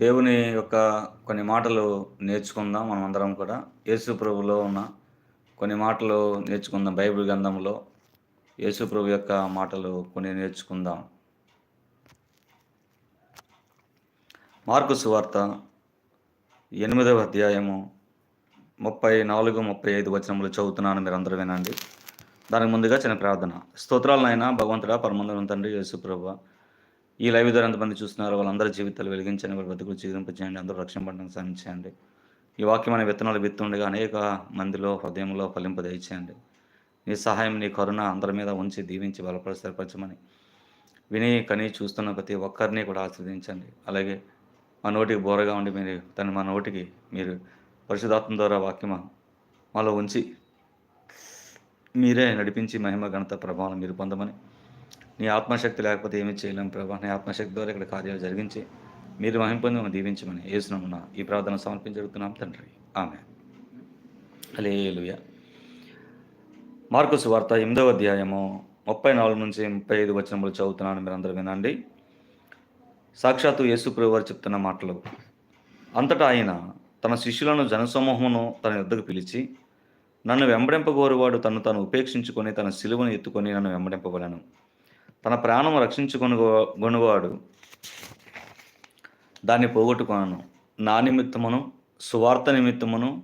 దేవుని యొక్క కొన్ని మాటలు నేర్చుకుందాం మనం అందరం కూడా. యేసు ప్రభులో ఉన్న కొన్ని మాటలు నేర్చుకుందాం బైబిల్ గ్రంథంలో యేసు ప్రభు యొక్క మాటలు కొన్ని నేర్చుకుందాం. మార్కు సువార్త ఎనిమిదవ అధ్యాయము ముప్పై నాలుగు ముప్పై ఐదు వచనములు చదువుతున్నాను మీరు అందరూ వినండి. దానికి ముందుగా చిన్న ప్రార్థన. స్తోత్రాలనైనా భగవంతుడా పరమందరం తండ్రి యేసు ప్రభు. ఈ లైవ్ ద్వారా ఎంతమంది చూస్తున్నారు? వాళ్ళందరి జీవితాలు వెలిగించండి వాళ్ళ బతుకులు జీవింపచేయండి అందరూ రక్షణ పడడానికి సాయం చేయండి ఈ వాక్యం అనే విత్తనాలు విత్తుండగా అనేక మందిలో హృదయంలో ఫలింప దయచేయండి. నీ సహాయం నీ కరుణ అందరి మీద ఉంచి దీవించి బలపరచమని విని కని చూస్తున్న ప్రతి ఒక్కరిని కూడా ఆస్వాదించండి అలాగే మా నోటికి బోరగా ఉండి మీరు తను మా నోటికి మీరు పరిశుధాత్మ ద్వారా వాక్యమ మాలో ఉంచి మీరే నడిపించి మహిమ ఘనత ప్రభావం మీరు పొందమని నీ ఆత్మశక్తి లేకపోతే ఏమీ చేయలేము ప్రభా. నీ ఆత్మశక్తి ద్వారా ఇక్కడ కార్యాలు జరిగించి మీరు మహింపొంది దీవించమని ఏసునమున ఈ ప్రార్థన సమర్పించగలుగుతున్నాం తండ్రి. ఆమె అలేలుయ మార్కు సువార్త ఎనిమిదవ అధ్యాయము ముప్పై నాలుగు నుంచి ముప్పై ఐదు వచనములు చదువుతున్నాను మీరు అందరూ వినండి. సాక్షాత్తు యేసు వారు చెప్తున్న మాటలు. అంతటా ఆయన తన శిష్యులను జనసమూహమును తన యుద్ధకు పిలిచి నన్ను వెంబడింపగోరువాడు తను తను ఉపేక్షించుకొని తన సిలువను ఎత్తుకొని నన్ను వెంబడింపగలను తన ప్రాణం రక్షించుకొని గొనువాడు దాన్ని పోగొట్టుకున్నాను నా నిమిత్తమును సువార్త నిమిత్తమును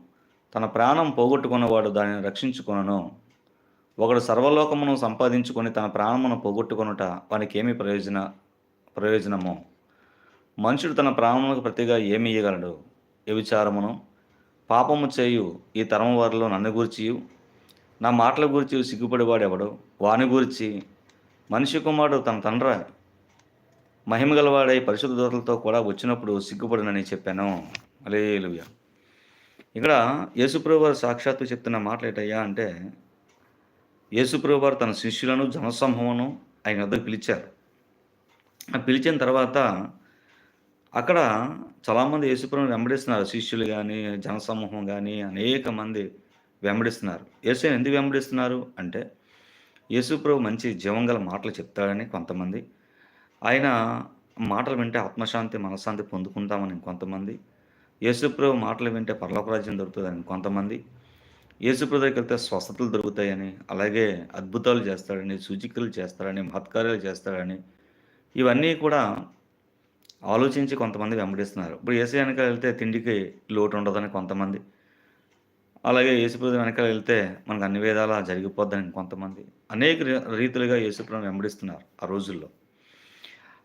తన ప్రాణం పోగొట్టుకున్నవాడు దానిని రక్షించుకొనను. ఒకడు సర్వలోకమును సంపాదించుకొని తన ప్రాణమును పోగొట్టుకొనుట వానికి ఏమి ప్రయోజన ప్రయోజనము? మనుషుడు తన ప్రాణములకు ప్రతిగా ఏమి ఇయ్యగలడు? వ్యభిచారమును పాపము చేయు ఈ తరం వారిలో నన్ను గూర్చియు. నా మాటల గురించి సిగ్గుపడివాడెవడు? వాని గురించి మనిషి కుమారుడు తన తండ్ర మహిమ గలవాడై పరిశుద్ధ దూతలతో కూడా వచ్చినప్పుడు సిగ్గుపడినని చెప్పాను. అలేలుయ ఇక్కడ యేసుప్రభువారు సాక్షాత్తు చెప్తున్న మాటలు ఏంటయ్యా అంటే యేసుప్రభువారు తన శిష్యులను జనసమూహమును ఆయన వద్దకు పిలిచారు. పిలిచిన తర్వాత అక్కడ చాలామంది యేసుప్రభుని వెంబడిస్తున్నారు. శిష్యులు కానీ జనసమూహం కానీ అనేక మంది వెంబడిస్తున్నారు. యేసు ఎందుకు వెంబడిస్తున్నారు అంటే యేసుప్రభు మంచి జీవం గల మాటలు చెప్తాడని కొంతమంది. ఆయన మాటలు వింటే ఆత్మశాంతి మనశ్శాంతి పొందుకుంటామని కొంతమంది. యేసుప్రభు మాటలు వింటే పరలోకరాజ్యం దొరుకుతుందని కొంతమంది. యేసుప్రభు దగ్గరికి వెళ్తే స్వస్థతలు దొరుకుతాయని అలాగే అద్భుతాలు చేస్తాడని సూచికలు చేస్తాడని మహత్కార్యాలు చేస్తాడని ఇవన్నీ కూడా ఆలోచించి కొంతమంది వెంబడిస్తున్నారు. ఇప్పుడు ఏసీ వెనక వెళ్తే తిండికి లోటు ఉండదని కొంతమంది. అలాగే యేసుప్రభు వెనకాల వెళ్తే మనకు అన్ని విధాలా జరిగిపోద్దని కొంతమంది అనేక రీతులుగా యేసుప్రభు వెంబడిస్తున్నారు ఆ రోజుల్లో.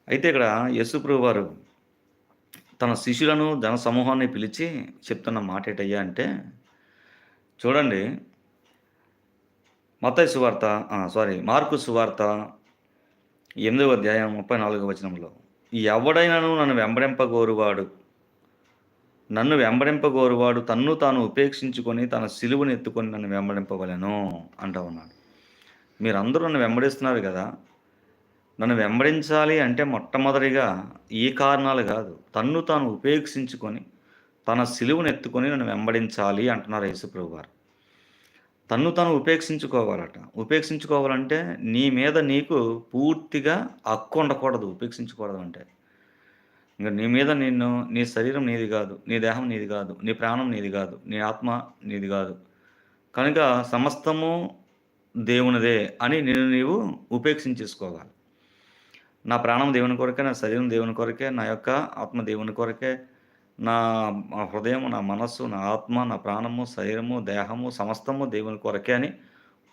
అయితే ఇక్కడ యేసుప్రభు వారు తన శిష్యులను జన సమూహాన్ని పిలిచి చెప్తున్న మాట ఏటయ్యా అంటే చూడండి మతయ్య సువార్త సారీ మార్కు సువార్త ఎనిమిదవ అధ్యాయం ముప్పై నాలుగవ వచనంలో ఎవడైనాను నన్ను వెంబడింపగోరువాడు నన్ను వెంబడింపగోరువాడు తన్ను తాను ఉపేక్షించుకొని తన సిలువను ఎత్తుకొని నన్ను వెంబడింపవలను అంటూ ఉన్నాడు. మీరందరూ నన్ను వెంబడిస్తున్నారు కదా. నన్ను వెంబడించాలి అంటే మొట్టమొదటిగా ఈ కారణాలు కాదు తన్ను తాను ఉపేక్షించుకొని తన సిలువను ఎత్తుకొని నన్ను వెంబడించాలి అంటున్నారు యేసుప్రభు గారు తన్ను తను ఉపేక్షించుకోవాలట. ఉపేక్షించుకోవాలంటే నీ మీద నీకు పూర్తిగా హక్కు ఉండకూడదు ఉపేక్షించకూడదు అంటే. ఇంకా నీ మీద నిన్ను నీ శరీరం నీది కాదు నీ దేహం నీది కాదు నీ ప్రాణం నీది కాదు నీ ఆత్మ నీది కాదు. కనుక సమస్తము దేవునిదే అని నేను నీవు ఉపేక్షించేసుకోవాలి. నా ప్రాణం దేవుని కొరకే నా శరీరం దేవుని కొరకే నా యొక్క ఆత్మ దేవుని కొరకే నా హృదయం నా మనస్సు నా ఆత్మ నా ప్రాణము శరీరము దేహము సమస్తము దేవుని కొరకే అని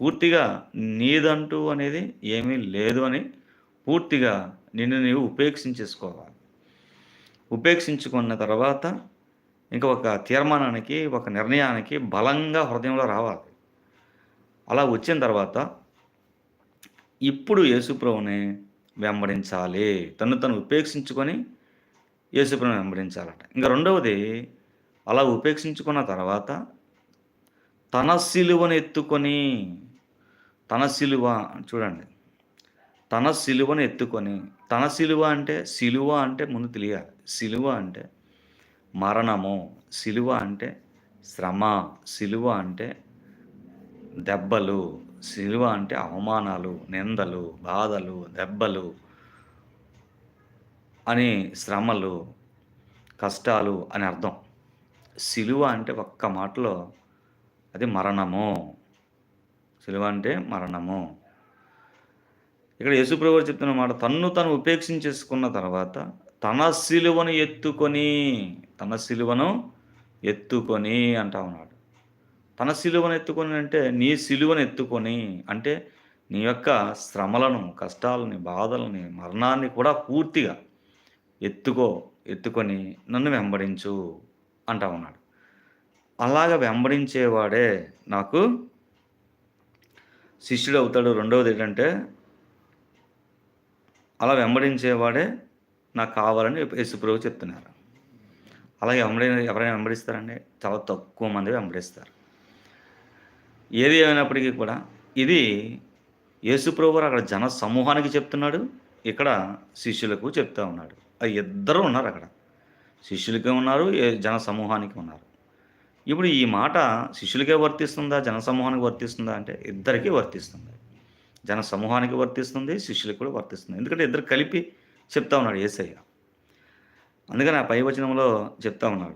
పూర్తిగా నీదంటూ అనేది ఏమీ లేదు అని పూర్తిగా నిన్ను నీవు ఉపేక్షించేసుకోవాలి. ఉపేక్షించుకున్న తర్వాత ఇంకా ఒక తీర్మానానికి ఒక నిర్ణయానికి బలంగా హృదయంలో రావాలి. అలా వచ్చిన తర్వాత ఇప్పుడు యేసుప్రభుని వెంబడించాలి. తను తను ఉపేక్షించుకొని యేసుప్రభుని వెంబడించాలట. ఇంకా రెండవది అలా ఉపేక్షించుకున్న తర్వాత తన సిలువను ఎత్తుకొని తన సిలువ చూడండి తన సిలువను ఎత్తుకొని తన సిలువ అంటే సిలువ అంటే ముందు తెలియాలి. సిలువ అంటే మరణము సిలువ అంటే శ్రమ సిలువ అంటే దెబ్బలు సిలువ అంటే అవమానాలు నిందలు బాధలు దెబ్బలు అని శ్రమలు కష్టాలు అని అర్థం. సిలువ అంటే ఒక్క మాటలో అది మరణము. సిలువ అంటే మరణము. ఇక్కడ యేసుప్రభు చెప్తున్న మాట తన్ను తను ఉపేక్షించేసుకున్న తర్వాత తన సిలువను ఎత్తుకొని తన సిలువను ఎత్తుకొని అంటా ఉన్నాడు. తన సిలువను ఎత్తుకొని అంటే నీ సిలువను ఎత్తుకొని అంటే నీ యొక్క శ్రమలను కష్టాలని బాధలని మరణాన్ని కూడా పూర్తిగా ఎత్తుకో ఎత్తుకొని నన్ను వెంబడించు అంటా ఉన్నాడు. అలాగ వెంబడించేవాడే నాకు శిష్యుడు అవుతాడు. రెండవది ఏంటంటే అలా వెంబడించేవాడే నాకు కావాలని యేసుప్రభు చెప్తున్నారు. అలాగే వెంబడి ఎవరైనా వెంబడిస్తారండి? చాలా తక్కువ మంది వెంబడిస్తారు. ఏది ఏమైనప్పటికీ కూడా ఇది యేసుప్రభు అక్కడ జన సమూహానికి చెప్తున్నాడు. ఇక్కడ శిష్యులకు చెప్తా ఉన్నాడు. ఆ ఇద్దరు ఉన్నారు అక్కడ. శిష్యులకే ఉన్నారు జన సమూహానికి ఉన్నారు. ఇప్పుడు ఈ మాట శిష్యులకే వర్తిస్తుందా? జన సమూహానికి వర్తిస్తుందా? అంటే ఇద్దరికీ వర్తిస్తుంది. జన సమూహానికి వర్తిస్తుంది శిష్యులకు కూడా వర్తిస్తుంది. ఎందుకంటే ఇద్దరు కలిపి చెప్తా ఉన్నాడు ఏసయ్య. అందుకని ఆ పైవచనంలో చెప్తా ఉన్నాడు.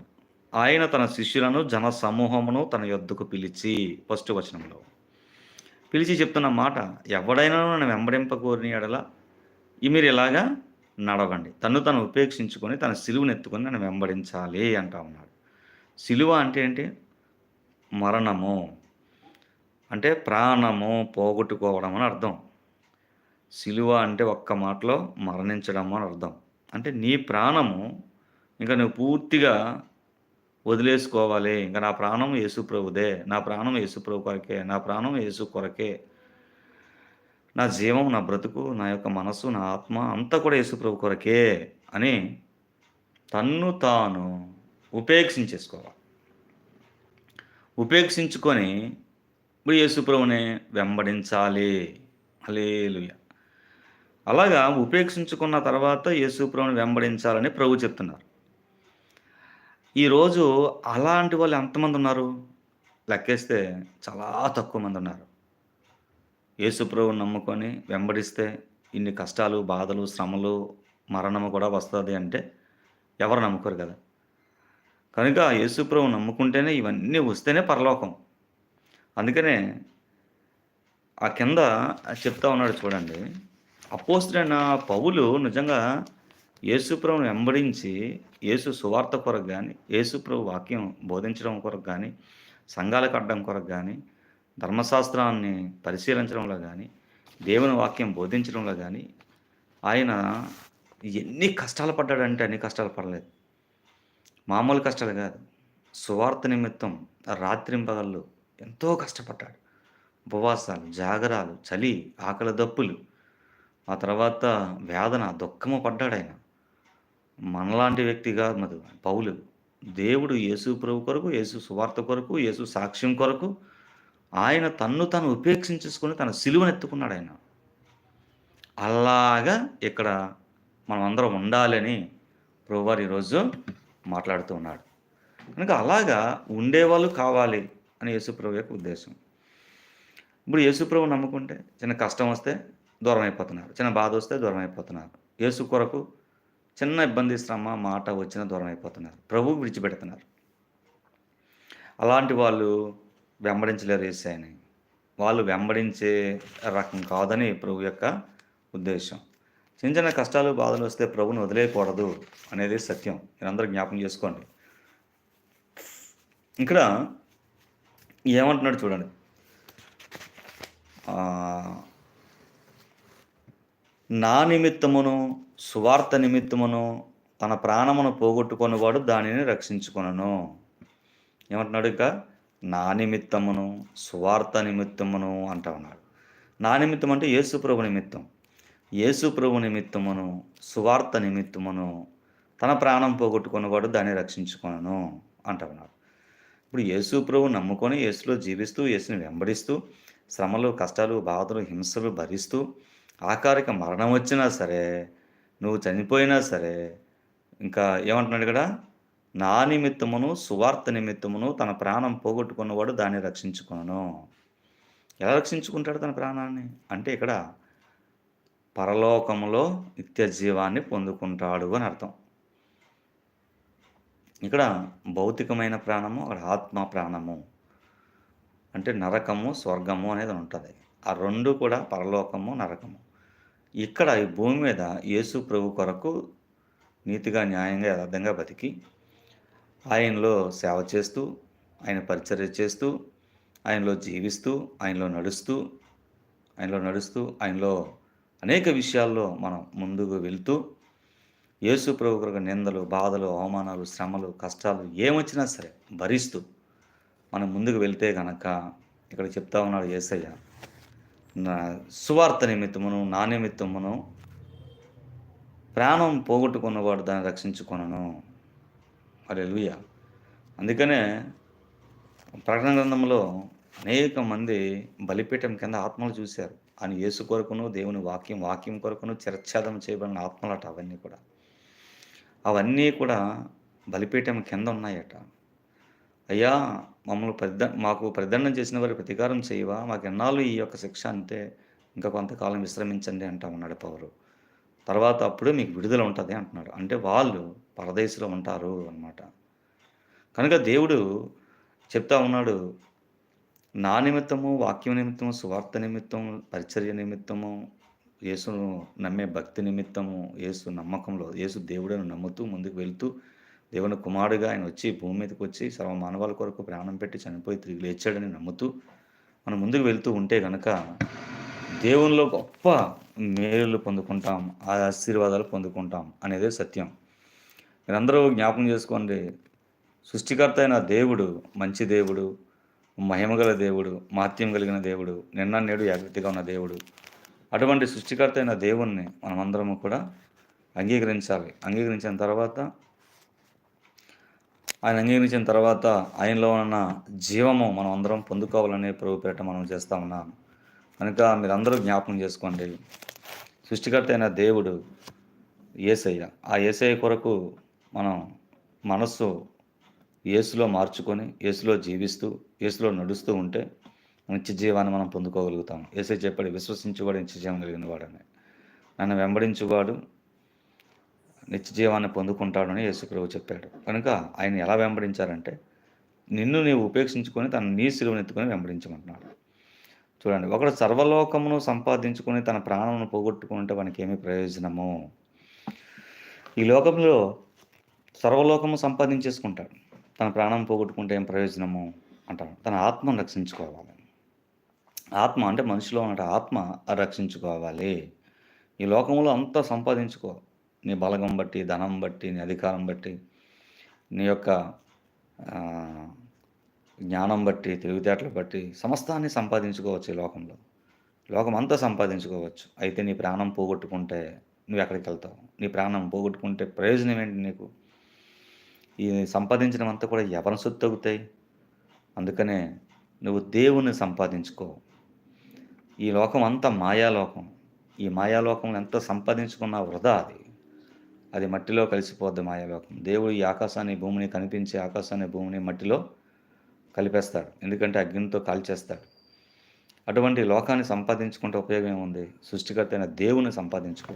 ఆయన తన శిష్యులను జన సమూహమును తన యొద్దకు పిలిచి ఫస్ట్ వచనంలో పిలిచి చెప్తున్న మాట ఎవడైనా నన్ను వెంబడింపకూరిని ఎడల? ఈ మీరు ఇలాగా నడవండి. తను తను ఉపేక్షించుకొని తన సిలువను ఎత్తుకొని నన్ను వెంబడించాలి అంటా ఉన్నాడు. సిలువ అంటే ఏంటి? మరణము. అంటే ప్రాణము పోగొట్టుకోవడం అని అర్థం. సిలువ అంటే ఒక్క మాటలో మరణించడం అని అర్థం. అంటే నీ ప్రాణము ఇంకా నువ్వు పూర్తిగా వదిలేసుకోవాలి. ఇంకా నా ప్రాణం యేసుప్రభుదే నా ప్రాణం యేసుప్రభు కొరకే నా ప్రాణం యేసు కొరకే. నా జీవం నా బ్రతుకు నా యొక్క మనసు నా ఆత్మ అంతా కూడా యేసుప్రభు కొరకే అని తన్ను తాను ఉపేక్షించేసుకోవాలి. ఉపేక్షించుకొని ఇప్పుడు యేసుప్రభునే వెంబడించాలి. అలేలుయ అలాగా ఉపేక్షించుకున్న తర్వాత యేసుప్రభుని వెంబడించాలని ప్రభు చెప్తున్నారు. ఈరోజు అలాంటి వాళ్ళు ఎంతమంది ఉన్నారు? లెక్కేస్తే చాలా తక్కువ మంది ఉన్నారు. యేసుప్రభుని నమ్ముకొని వెంబడిస్తే ఇన్ని కష్టాలు బాధలు శ్రమలు మరణము కూడా వస్తుంది అంటే ఎవరు నమ్ముకోరు కదా? కనుక యేసుప్రభు నమ్ముకుంటేనే ఇవన్నీ వస్తేనే పరలోకం. అందుకనే ఆ కింద చెప్తా ఉన్నాడు చూడండి. అపోస్తుడైన పౌలు నిజంగా యేసుప్రభును వెంబడించి యేసు సువార్త కొరకు కానీ యేసుప్రభు వాక్యం బోధించడం కొరకు కానీ సంఘాలకు అడ్డం కొరకు కానీ ధర్మశాస్త్రాన్ని పరిశీలించడంలో కానీ దేవుని వాక్యం బోధించడంలో కానీ ఆయన ఎన్ని కష్టాలు పడ్డాడంటే అన్ని కష్టాలు పడలేదు. మామూలు కష్టాలు కాదు. సువార్త నిమిత్తం రాత్రింపగళ్ళు ఎంతో కష్టపడ్డాడు. ఉపవాసాలు జాగరాలు చలి ఆకలి దప్పులు. ఆ తర్వాత వేదన దుఃఖము పడ్డాడు ఆయన. మనలాంటి వ్యక్తి కాదు మధు పౌలు. దేవుడు యేసు ప్రభు కొరకు యేసు సువార్త కొరకు యేసు సాక్ష్యం కొరకు ఆయన తన్ను తను ఉపేక్షించుకొని తన సిలువను ఎత్తుకున్నాడు ఆయన. అలాగా ఇక్కడ మనం అందరం ఉండాలని ప్రభువారు ఈరోజు మాట్లాడుతూ ఉన్నాడు. కనుక అలాగా ఉండేవాళ్ళు కావాలి. అని యేసుప్రభు యొక్క ఉద్దేశం. ఇప్పుడు యేసుప్రభు నమ్ముకుంటే చిన్న కష్టం వస్తే దూరం అయిపోతున్నారు చిన్న బాధ వస్తే దూరం అయిపోతున్నారు యేసు కొరకు చిన్న ఇబ్బంది శ్రమ మాట వచ్చినా దూరం అయిపోతున్నారు ప్రభువు విడిచిపెడుతున్నారు. అలాంటి వాళ్ళు వెంబడించలేరు ఏసాయని వాళ్ళు వెంబడించే రకం కాదని ప్రభు యొక్క ఉద్దేశం. చిన్న చిన్న కష్టాలు బాధలు వస్తే ప్రభుని వదిలేయకూడదు అనేది సత్యం. మీరందరూ జ్ఞాపకం చేసుకోండి. ఇక్కడ ఏమంటున్నాడు చూడండి. నా నిమిత్తమును సువార్త నిమిత్తమును తన ప్రాణమును పోగొట్టుకున్నవాడు దానిని రక్షించుకొనను. ఏమంటున్నాడు ఇంకా? నా నిమిత్తమును సువార్త నిమిత్తమును అంటా ఉన్నాడు. నా నిమిత్తం అంటే యేసు ప్రభు నిమిత్తం. యేసు ప్రభు నిమిత్తమును సువార్త నిమిత్తమును తన ప్రాణం పోగొట్టుకున్నవాడు దాన్ని రక్షించుకొనను అంటా ఉన్నాడు. ఇప్పుడు యేసు ప్రభు నమ్ముకొని యేసులో జీవిస్తూ యేసుని వెంబడిస్తూ శ్రమలు కష్టాలు బాధలు హింసలు భరిస్తూ ఆకారిక మరణం వచ్చినా సరే నువ్వు చనిపోయినా సరే ఇంకా ఏమంటున్నాడు ఇక్కడ? నా నిమిత్తమును సువార్త నిమిత్తమును తన ప్రాణం పోగొట్టుకున్నవాడు దాన్ని రక్షించుకొనను. ఎలా రక్షించుకుంటాడు తన ప్రాణాన్ని? అంటే ఇక్కడ పరలోకములో నిత్య జీవాన్ని పొందుకుంటాడు అని అర్థం. ఇక్కడ భౌతికమైన ప్రాణము అక్కడ ఆత్మ ప్రాణము. అంటే నరకము స్వర్గము అనేది ఉంటుంది. ఆ రెండు కూడా పరలోకము నరకము. ఇక్కడ ఈ భూమి మీద యేసు ప్రభు కొరకు నీతిగా న్యాయంగా యథార్థంగా బతికి ఆయనలో సేవ చేస్తూ ఆయన పరిచర్య చేస్తూ ఆయనలో జీవిస్తూ ఆయనలో నడుస్తూ ఆయనలో నడుస్తూ ఆయనలో అనేక విషయాల్లో మనం ముందుకు వెళ్తూ యేసు ప్రభు నిందలు బాధలు అవమానాలు శ్రమలు కష్టాలు ఏమొచ్చినా సరే భరిస్తూ మనం ముందుకు వెళ్తే కనుక ఇక్కడ చెప్తా ఉన్నాడు యేసయ్య నా సువార్త నిమిత్తమును నా నిమిత్తమును ప్రాణం పోగొట్టుకున్నవాడు దాన్ని రక్షించుకొనను. అరే అందుకనే ప్రకటన గ్రంథంలో అనేక మంది బలిపీఠం కింద ఆత్మలు చూశారు. అని యేసు కొరకును దేవుని వాక్యం వాక్యం కొరకును చర్చాదం చేయబడిన ఆత్మలట అవన్నీ కూడా. అవన్నీ కూడా బలిపీఠం కింద ఉన్నాయట అయ్యా మమ్మల్ని ప్రద మాకు ప్రదండం చేసిన వారి ప్రతీకారం చేయవా? మాకు ఎన్నాళ్ళు ఈ యొక్క శిక్ష అంటే ఇంకా కొంతకాలం విశ్రమించండి అంటా ఉన్నాడు పౌరు తర్వాత అప్పుడే మీకు విడుదల ఉంటుంది అంటున్నాడు. అంటే వాళ్ళు పరదేశంలో ఉంటారు అన్నమాట. కనుక దేవుడు చెప్తా ఉన్నాడు నా నిమిత్తము వాక్యం నిమిత్తము సువార్త నిమిత్తము పరిచర్య నిమిత్తము యేసును నమ్మే భక్తి నిమిత్తము యేసు నమ్మకంలో యేసు దేవుడను నమ్ముతూ ముందుకు వెళ్తూ దేవుని కుమారుడుగా ఆయన వచ్చి భూమి మీదకి వచ్చి సర్వ మానవాల కొరకు ప్రాణం పెట్టి చనిపోయి తిరిగి లేచాడని నమ్ముతూ మనం ముందుకు వెళ్తూ ఉంటే కనుక దేవునిలో గొప్ప మేలు పొందుకుంటాం ఆ ఆశీర్వాదాలు పొందుకుంటాం అనేదే సత్యం. మీరందరూ జ్ఞాపకం చేసుకోండి సృష్టికర్త అయిన దేవుడు మంచి దేవుడు మహిమగల దేవుడు మాత్యం కలిగిన దేవుడు నిన్న నేడు జాగ్రత్తగా ఉన్న దేవుడు అటువంటి సృష్టికర్త అయిన దేవుణ్ణి మనమందరము కూడా అంగీకరించాలి. అంగీకరించిన తర్వాత ఆయన అంగీకరించిన తర్వాత ఆయనలో ఉన్న జీవము మనం అందరం పొందుకోవాలని ప్రభు పేట మనం చేస్తా ఉన్నాం. కనుక మీరందరూ జ్ఞాపకం చేసుకోండి. సృష్టికర్త అయిన దేవుడు ఏసయ్య. ఆ ఏసయ్య కొరకు మనం మనస్సు యేసులో మార్చుకొని ఏసులో జీవిస్తూ ఏసులో నడుస్తూ ఉంటే నిత్య జీవాన్ని మనం పొందుకోగలుగుతాం ఏసై చెప్పాడు విశ్వసించువాడు నిత్య జీవం కలిగిన వాడని. నన్ను వెంబడించువాడు నిత్య జీవాన్ని పొందుకుంటాడని యేసుప్రభు చెప్పాడు. కనుక ఆయన ఎలా వెంబడించారంటే నిన్ను నీవు ఉపేక్షించుకొని తన నీ సిలువను ఎత్తుకొని వెంబడించమంటున్నాడు. చూడండి ఒకడు సర్వలోకమును సంపాదించుకొని తన ప్రాణమును పోగొట్టుకుంటే మనకి ఏమి ప్రయోజనము? ఈ లోకంలో సర్వలోకము సంపాదించేసుకుంటాడు. తన ప్రాణం పోగొట్టుకుంటే ఏం ప్రయోజనము? అంటాడు. తన ఆత్మను రక్షించుకోవాలి. ఆత్మ అంటే మనిషిలో ఉన్న ఆత్మ రక్షించుకోవాలి. ఈ లోకంలో అంతా సంపాదించుకో. నీ బలగం బట్టి ధనం బట్టి నీ అధికారం బట్టి నీ యొక్క జ్ఞానం బట్టి తెలివితేటలు బట్టి సమస్తాన్ని సంపాదించుకోవచ్చు ఈ లోకంలో. లోకం అంతా సంపాదించుకోవచ్చు. అయితే నీ ప్రాణం పోగొట్టుకుంటే నువ్వు ఎక్కడికి వెళ్తావు? నీ ప్రాణం పోగొట్టుకుంటే ప్రయోజనం ఏంటి నీకు? ఈ సంపాదించడం కూడా ఎవరి సొత్తు తగ్గుతాయి? అందుకనే నువ్వు దేవుని సంపాదించుకో. ఈ లోకం అంతా మాయాలోకం. ఈ మాయాలోకం ఎంత సంపాదించుకున్నా వృధా అది. అది మట్టిలో కలిసిపోద్ది మాయాలోకం. దేవుడు ఈ ఆకాశాన్ని భూమిని కనిపించే ఆకాశాన్ని భూమిని మట్టిలో కలిపేస్తాడు. ఎందుకంటే అగ్నితో కాల్చేస్తాడు. అటువంటి లోకాన్ని సంపాదించుకుంటే ఉపయోగం ఏముంది? సృష్టికర్త అయిన దేవుని సంపాదించుకో.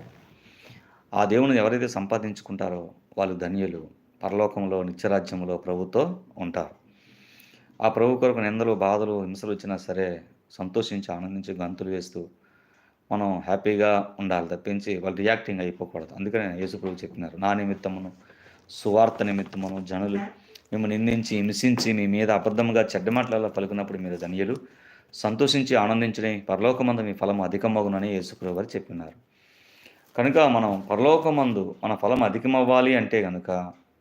ఆ దేవుని ఎవరైతే సంపాదించుకుంటారో వాళ్ళు ధన్యులు. పరలోకంలో నిత్యరాజ్యంలో ప్రభుతో ఉంటారు. ఆ ప్రభు కొరకు నిందలు బాధలు హింసలు వచ్చినా సరే సంతోషించి ఆనందించి గంతులు వేస్తూ మనం హ్యాపీగా ఉండాలి తప్పించి వాళ్ళు రియాక్టింగ్ అయిపోకూడదు. అందుకనే యేసుప్రభు చెప్పినారు. నా నిమిత్తమును సువార్త నిమిత్తమును జనులు మేము నిందించి హింసించి మీ మీద అబద్ధముగా చెడ్డ మాటలలో పలుకున్నప్పుడు మీరు ధన్యులు. సంతోషించి ఆనందించని పరలోకమందు మీ ఫలం అధికమగునని యేసుప్రభు వారు చెప్పినారు. కనుక మనం పరలోకమందు మన ఫలం అధికమవ్వాలి అంటే కనుక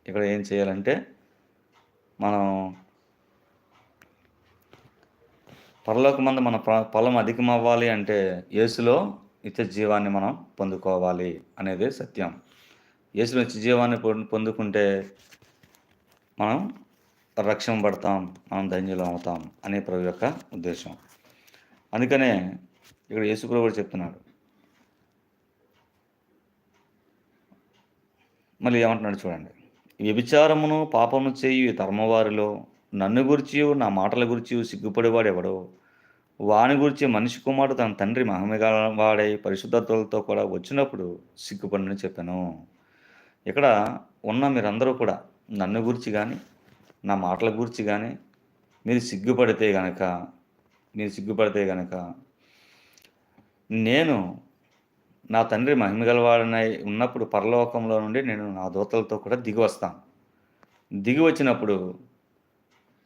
ఇక్కడ ఏం చేయాలంటే మనం పరలోకమందు మన ఫలం ఫలం అధికమవ్వాలి అంటే యేసులో నిత్య జీవాన్ని మనం పొందుకోవాలి అనేది సత్యం. యేసులో నిత్య జీవాన్ని పొందుకుంటే మనం రక్షణ పడతాం మనం ధన్యులం అవుతాం అనే ప్రభు యొక్క ఉద్దేశం. అందుకనే ఇక్కడ యేసు ప్రభు కూడా చెప్తున్నాడు. మళ్ళీ ఏమంటున్నాడు చూడండి. వ్యభిచారమును పాపము చేయు ఈ నన్ను గురించి నా మాటల గురించి సిగ్గుపడేవాడు ఎవడో వాని గురించి మనిషి కుమారుడు తన తండ్రి మహిమగా వాడే పరిశుద్ధతలతో కూడా వచ్చినప్పుడు సిగ్గుపడని చెప్పాను. ఇక్కడ ఉన్న మీరందరూ కూడా నన్ను గురించి కానీ నా మాటల గురించి కానీ మీరు సిగ్గుపడితే గనక మీరు సిగ్గుపడితే గనక నేను నా తండ్రి మహిమగలవాడనై ఉన్నప్పుడు పరలోకంలో నుండి నేను నా దూతలతో కూడా దిగి వస్తాను. దిగి వచ్చినప్పుడు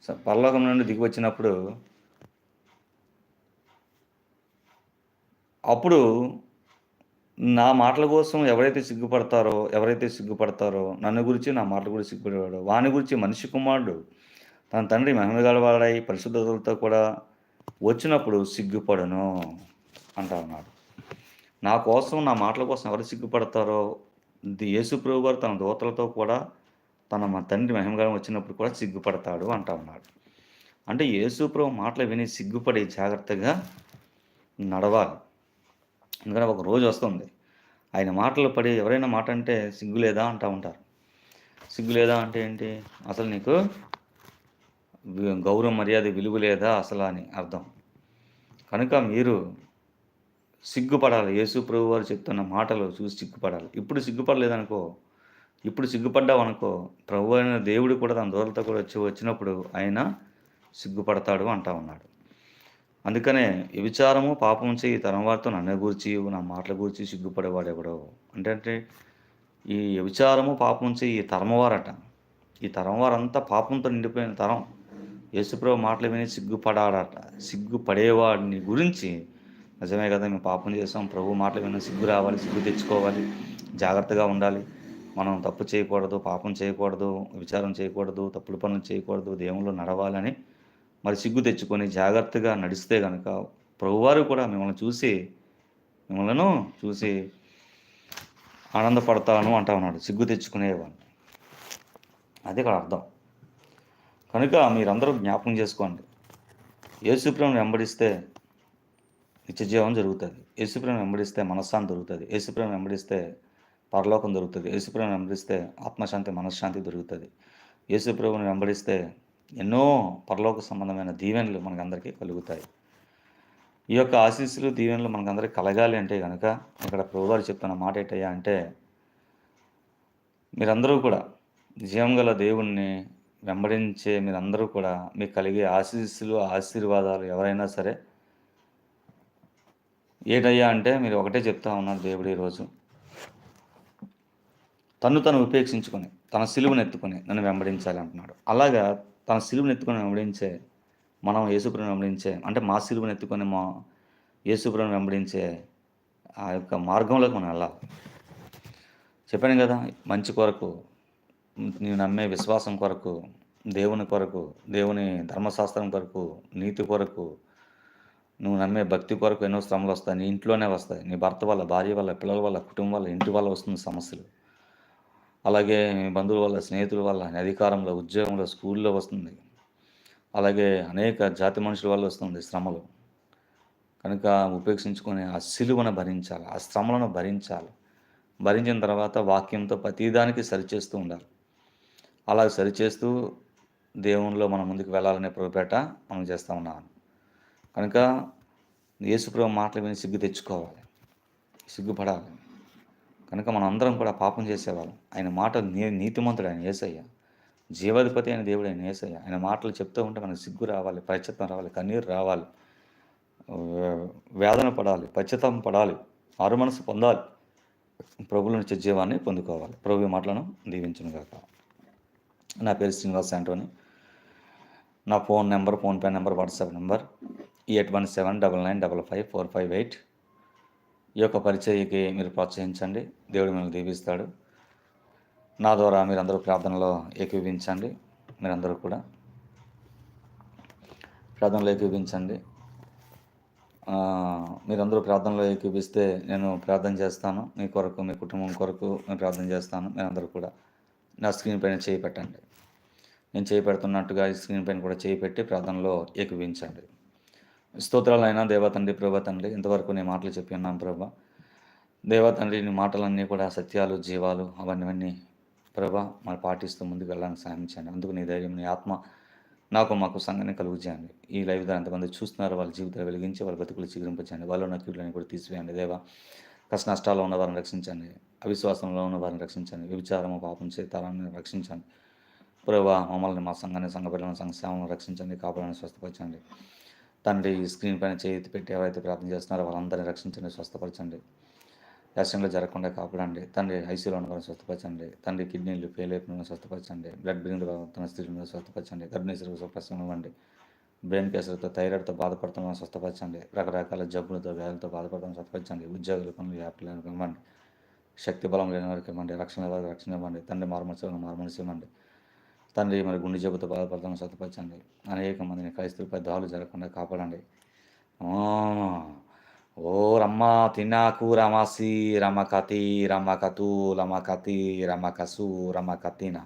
పరలోకం నుండి దిగి వచ్చినప్పుడు అప్పుడు నా మాటల కోసం ఎవరైతే సిగ్గుపడతారో ఎవరైతే సిగ్గుపడతారో నన్ను గురించి నా మాటల గురించి సిగ్గుపడేవాడు. వాని గురించి మనిషి కుమారుడు. తన తండ్రి మహిమగలవాడై పరిశుద్ధతలతో కూడా వచ్చినప్పుడు సిగ్గుపడను అంటా ఉన్నాడు. నా కోసం నా మాటల కోసం ఎవరు సిగ్గుపడతారో ఇది యేసు ప్రభు గారు తన దూతలతో కూడా తన మా తండ్రి మహిమగారం వచ్చినప్పుడు కూడా సిగ్గుపడతాడు అంటా ఉన్నాడు. అంటే యేసుప్రభు మాటలు విని సిగ్గుపడి జాగ్రత్తగా నడవాలి. ఎందుకంటే ఒక రోజు వస్తుంది. ఆయన మాటలు పడి ఎవరైనా మాట అంటే సిగ్గు లేదా అంటూ ఉంటారు. సిగ్గు లేదా అంటే ఏంటి? అసలు నీకు గౌరవ మర్యాద విలువ లేదా అసలు అని అర్థం. కనుక మీరు సిగ్గుపడాలి. యేసు ప్రభు వారు చెప్తున్న మాటలు చూసి సిగ్గుపడాలి. ఇప్పుడు సిగ్గుపడలేదనుకో ఇప్పుడు సిగ్గుపడ్డావు అనుకో. ప్రభు అయిన దేవుడు కూడా తన దూరలతో కూడా వచ్చి వచ్చినప్పుడు ఆయన సిగ్గుపడతాడు అంటా ఉన్నాడు. అందుకనే వ్యభిచారము పాపం చేయి తరం వారితో నన్ను గూర్చి నా మాటల గురించి సిగ్గుపడేవాడు ఎవడో. అంటే అంటే ఈ వ్యభిచారము పాపం చేయి ఈ తరమవారట ఈ తరం వారంతా పాపంతో నిండిపోయిన తరం. యేసుప్రభు మాటలు విని సిగ్గుపడాడట. సిగ్గుపడేవాడిని గురించి నిజమే కదా మేము పాపం చేసాం ప్రభు మాటలు విని సిగ్గు రావాలి సిగ్గు తెచ్చుకోవాలి జాగ్రత్తగా ఉండాలి. మనం తప్పు చేయకూడదు పాపం చేయకూడదు విచారం చేయకూడదు తప్పుడు పనులు చేయకూడదు దేవుళ్ళు నడవాలని మరి సిగ్గు తెచ్చుకొని జాగ్రత్తగా నడిస్తే కనుక ప్రభువారు కూడా మిమ్మల్ని చూసి మిమ్మల్ని చూసి ఆనందపడతాను అంటా ఉన్నాడు. సిగ్గు తెచ్చుకునేవాడిని అది ఇక్కడ అర్థం. కనుక మీరందరూ జ్ఞాపకం చేసుకోండి. యేసుప్రేమను వెంబడిస్తే నిత్యజీవం జరుగుతుంది. యేసుప్రేమను వెంబడిస్తే మనశ్శాంతి దొరుకుతుంది. యేసుప్రేమను వెంబడిస్తే పరలోకం దొరుకుతుంది. యేసుప్రభుని వెంబడిస్తే ఆత్మశాంతి మనశ్శాంతి దొరుకుతుంది. యేసుప్రభుని వెంబడిస్తే ఎన్నో పరలోక సంబంధమైన దీవెనలు మనకందరికీ కలుగుతాయి. ఈ యొక్క ఆశీస్సులు దీవెనలు మనకందరికీ కలగాలి అంటే కనుక ఇక్కడ ప్రభువారు చెప్తున్న మాట ఏంటయ్యా అంటే మీరందరూ కూడా జీవం గల దేవుణ్ణి వెంబడించే మీరందరూ కూడా మీకు కలిగే ఆశీస్సులు ఆశీర్వాదాలు ఎవరైనా సరే ఏటయ్యా అంటే మీరు ఒకటే చెప్తా ఉన్నారు దేవుడు ఈరోజు. తను తను ఉపేక్షించుకొని తన సిలువను ఎత్తుకొని నన్ను వెంబడించాలి అంటున్నాడు అలాగా తన సిలువను ఎత్తుకొని వెంబడించే మనం యేసుప్రభుని వెంబడించే అంటే మా సిలువను ఎత్తుకొని మా యేసుప్రభుని వెంబడించే ఆ యొక్క మార్గంలోకి మనం వెళ్ళాలి. చెప్పాను కదా మంచి కొరకు నీవు నమ్మే విశ్వాసం కొరకు దేవుని కొరకు దేవుని ధర్మశాస్త్రం కొరకు నీతి కొరకు నువ్వు నమ్మే భక్తి కొరకు ఎన్నో శ్రమలు వస్తాయి. నీ ఇంట్లోనే వస్తాయి. నీ భర్త వల్ల భార్య వల్ల పిల్లల వల్ల కుటుంబం వల్ల ఇంటి వల్ల వస్తున్న సమస్యలు. అలాగే మీ బంధువుల వల్ల స్నేహితుల వల్ల అని అధికారంలో ఉద్యోగంలో స్కూల్లో వస్తుంది. అలాగే అనేక జాతి మనుషుల వల్ల వస్తుంది శ్రమలు. కనుక ఉపేక్షించుకొని ఆ సిలువను భరించాలి ఆ శ్రమలను భరించాలి. భరించిన తర్వాత వాక్యంతో ప్రతిదానికి సరిచేస్తూ ఉండాలి. అలా సరిచేస్తూ దేవునిలో మనం ముందుకు వెళ్ళాలనే ప్రభుపేట మనం చేస్తూ ఉన్నాను కనుక యేసుప్రభు మాటలు విని సిగ్గు తెచ్చుకోవాలి. సిగ్గుపడాలి. కనుక మనం అందరం కూడా పాపం చేసేవాళ్ళం. ఆయన మాట నీ నీతిమంతుడు ఆయన ఏసయ్య జీవాధిపతి అయిన దేవుడు ఆయన ఏసయ్య ఆయన మాటలు చెప్తూ ఉంటే మనకు సిగ్గు రావాలి పశ్చాత్తం రావాలి కన్నీరు రావాలి వేదన పడాలి పశ్చాత్తం పడాలి ఆరు మనసు పొందాలి ప్రభుల నుంచి జీవాన్ని పొందుకోవాలి. ప్రభు మాటలను దీవించను కాక నా పేరు శ్రీనివాస్ ఆంటోని. నా phone number PhonePe number WhatsApp number eight one seven double nine double five four five eight ఈ యొక్క పరిచయకి మీరు ప్రోత్సహించండి. దేవుడు మిమ్మల్ని దీవిస్తాడు. నా ద్వారా మీరందరూ ప్రార్థనలో ఏకీవించండి మీరందరూ కూడా ప్రార్థనలో ఏకీవించండి మీరందరూ ప్రార్థనలో ఏకీపిస్తే నేను ప్రార్థన చేస్తాను. మీ కొరకు మీ కుటుంబం కొరకు నేను ప్రార్థన చేస్తాను. మీరందరూ కూడా నా స్క్రీన్ పైన చేయి పెట్టండి. నేను చేయి పెడుతున్నట్టుగా ఈ స్క్రీన్ పైన కూడా చేయి పెట్టి ప్రార్థనలో ఏకీవించండి స్తోత్రాలైనా దేవతండ్రి ప్రభా తండ్రి ఇంతవరకు నీ మాటలు చెప్పి ఉన్నాం ప్రభా. దేవతండ్రి నీ మాటలన్నీ కూడా సత్యాలు జీవాలు అవన్నీ ప్రభా మరి పాటిస్తూ ముందుకు వెళ్ళడానికి సాధించండి అందుకు నీ ధైర్యం నీ ఆత్మ నాకు మాకు సంఘాన్ని కలుగు చేయండి. ఈ లైవ్ ద్వారా ఎంతమంది చూస్తున్నారు వాళ్ళ జీవితాలు వెలిగించి వాళ్ళ బతుకులు చిగురింపచేయండి. వాళ్ళు ఉన్న కీడులని కూడా తీసివేయండి. దేవా కష్ట నష్టాల్లో ఉన్న వారిని రక్షించండి. అవిశ్వాసంలో ఉన్న వారిని రక్షించండి. విచారము పాపం చేతారాన్ని రక్షించండి. ప్రభా మమ్మల్ని మా సంఘాన్ని సంఘ పిల్లలను సంఘ సేవలను రక్షించండి కాపాడని స్వస్థపరచండి. తండ్రి ఈ స్క్రీన్ పైన చేతి పెట్టి ఎవరైతే ప్రార్థన చేస్తున్నారో వాళ్ళందరినీ రక్షించండి స్వస్థపరచండి. యాక్సిడెంట్లో జరగకుండా కాపాడండి. తండ్రి ఐసీలో ఉన్న స్వస్థపరచండి. తండ్రి కిడ్నీలు ఫెయిల్ అయిపోయిన స్వస్థపరచండి. బ్లడ్ బ్రింగ్ తన స్త్రీలను స్వస్థపరచండి. గర్భిణీ స్వస్థపరచడం ఇవ్వండి. బ్రెయిన్ క్యాన్సర్తో థైరాయిడ్తో బాధపడుతున్న స్వస్థపరచండి. రకరకాల జబ్బులతో వ్యాధులతో బాధపడుతున్న స్వస్థపరచండి. ఉద్యోగుల పనులు యాప్లు ఇవ్వండి. శక్తి బలం లేని వారికి ఇవ్వండి. రక్షణ వారికి రక్షణ ఇవ్వండి. తండ్రి మార్మల్సి మార్మల్సి ఇవ్వండి. తండ్రి మరి గుండె జబ్బుతో బాధపడతాను సతపరచండి. అనేక మందిని క్రైస్తవులపై దాడులు జరగకుండా కాపాడండి. ఓ రమ్మ తిన్నాకు రమాసి రమకతి రమకతు రమకతి రమకసు రమకతిన.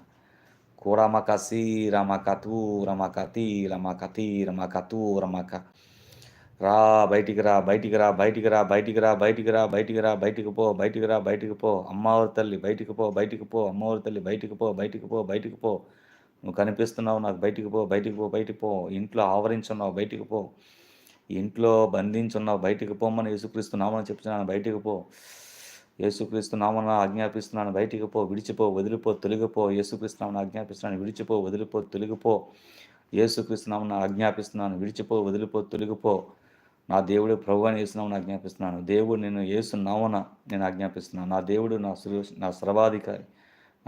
కురమకసి రమకతు రమకతి రమకతి రమకతు రమక. రా బయటికి రా బయటికి రా బయటికి రా బయటికి రా బయటికి రా బయటికి రా బయటికి పో బయటికి రా బయటికి పో. అమ్మవారి తల్లి బయటికి పో బయటికి పో. అమ్మవారి తల్లి బయటికి పో బయటికి పో బయటికి పో. నువ్వు కనిపిస్తున్నావు నాకు బయటికి పో బయటికి పో బయటికి పో ఇంట్లో ఆవరించున్నావు బయటికి పో ఇంట్లో బంధించున్నావు బయటికి పోమని యేసుక్రీస్తు నామని చెప్తున్నాను బయటికి పో. యేసుక్రీస్తు నామన ఆజ్ఞాపిస్తున్నాను బయటికి పో విడిచిపో వదిలిపో తొలగిపో. యేసుక్రీస్తు నామన ఆజ్ఞాపిస్తున్నాను విడిచిపో వదిలిపో తొలగిపో. యేసుక్రీస్తు నామన ఆజ్ఞాపిస్తున్నాను విడిచిపో వదిలిపో తొలగిపో. నా దేవుడు ప్రభు అని వేస్తున్నామని ఆజ్ఞాపిస్తున్నాను. దేవుడు నేను యేసు నామన నేను ఆజ్ఞాపిస్తున్నాను. నా దేవుడు నా సర్వ నా సర్వాధికారి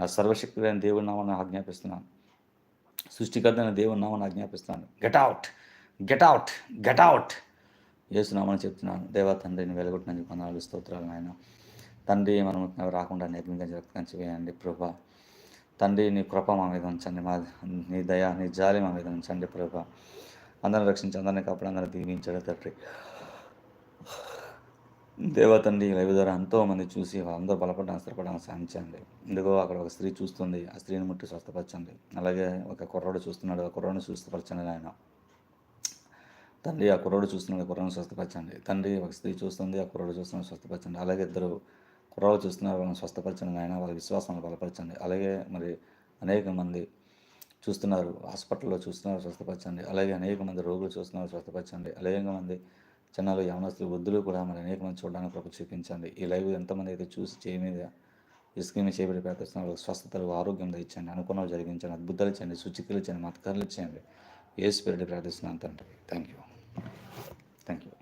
నా సర్వశక్తి అయిన దేవుడు నామని ఆజ్ఞాపిస్తున్నాను. సృష్టికర్తైన దేవుని నామని ఆజ్ఞాపిస్తాను get out get out get out చేస్తున్నామని చెప్తున్నాను. దేవా తండ్రిని వెలగొట్టిన పనాలు స్తోత్రాలు నాయన. తండ్రి మనం రాకుండా నిర్మింగా జరగని చేయండి ప్రభా. తండ్రి నీ కృప మా మీద ఉంచండి. మా నీ దయ నీ జాలి మా మీద ఉంచండి ప్రభా. అందరిని రక్షించి అందరిని కాపాడు అందరిని దీవించాడు తండ్రి. దేవతండి లైవ్ ద్వారా ఎంతో మంది చూసి వాళ్ళందరూ బలపడడం స్థిరపడడానికి సాధించండి ఎందుకో అక్కడ ఒక స్త్రీ చూస్తుంది ఆ స్త్రీని ముట్టి స్వస్థపరచండి. అలాగే ఒక కుర్రోడు చూస్తున్నాడు ఆ కుర్రోడిని స్వస్థపరచండి ఆయన తండ్రి ఆ కుర్రోడు చూస్తున్నాడు ఆ కుర్రోడిని స్వస్థపరచండి. తండ్రి ఒక స్త్రీ చూస్తుంది ఆ కుర్రోడు చూస్తున్నాడు స్వస్థపరచండి. అలాగే ఇద్దరు కుర్రోడు చూస్తున్నారు వాళ్ళని స్వస్థపరచండి ఆయన వాళ్ళ విశ్వాసాన్ని బలపరచండి. అలాగే మరి అనేక మంది చూస్తున్నారు హాస్పిటల్లో చూస్తున్నారు స్వస్థపరచండి. అలాగే అనేక మంది రోగులు చూస్తున్నారు స్వస్థపరచండి. అనేక మంది చిన్నలు యవనస్తులు వృద్ధులు కూడా మరి అనేక మంది చూడడానికి కృప చూపించండి. ఈ లైవ్ ఎంతమంది అయితే చూసి చేయి మీద ఈ స్క్రీన్ చేయబడి ప్రార్థిస్తున్నారు స్వస్థతలు ఆరోగ్యం ఇచ్చండి అనుకున్నవి జరిగించండి అద్భుతాలు ఇచ్చండి సుచికలు ఇచ్చండి మతకారులు ఇచ్చేయండి ఏ స్పిరిట్ ప్రార్థిస్తున్నాను తండ్రి. Thank you thank you